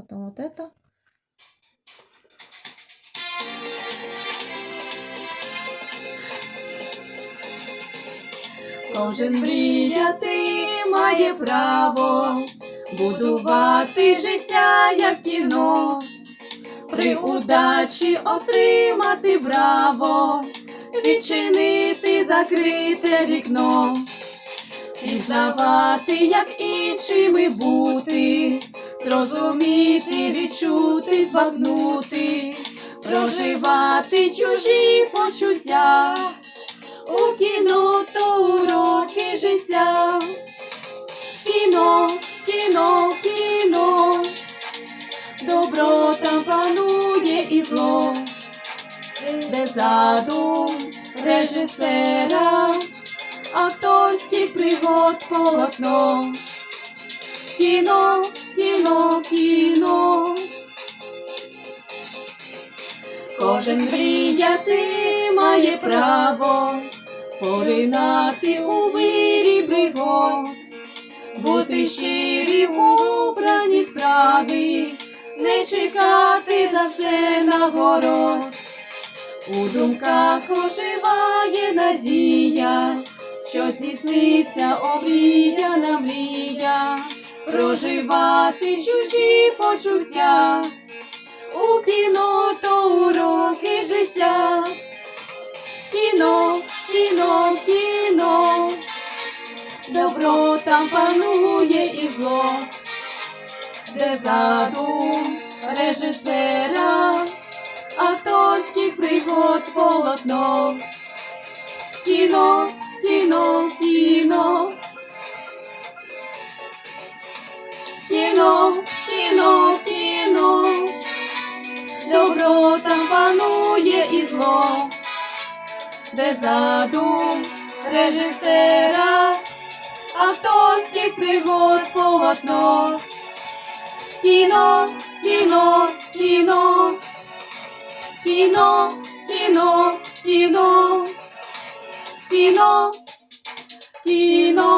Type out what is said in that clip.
потом вот это. Кожен мріяти має право будувати життя, як кіно, при удачі отримати браво, відчинити закрите вікно, пізнавати, як іншими бути, зрозуміти, відчути, збагнути, проживати чужі почуття. У кіно то уроки життя. Кіно, кіно, кіно. Добро там панує і зло, де задум режисера, акторських пригод полотно. Кіно, кіно, кіно. Кожен мріяти має право поринати у вирі пригод, бути щирі у обраній справі, не чекати за все нагород. У думках оживає надія, що здійсниться омріяна мрія, проживати чужі почуття. У кіно то уроки життя. Кіно, кіно, кіно. Добро там панує і зло, де задум режисера, акторських пригод полотно. Кіно, кіно. Кіно, зло, де задум режисера, акторських пригод полотно. Кіно, кіно, кіно, кіно, кіно, кіно, кіно, кіно.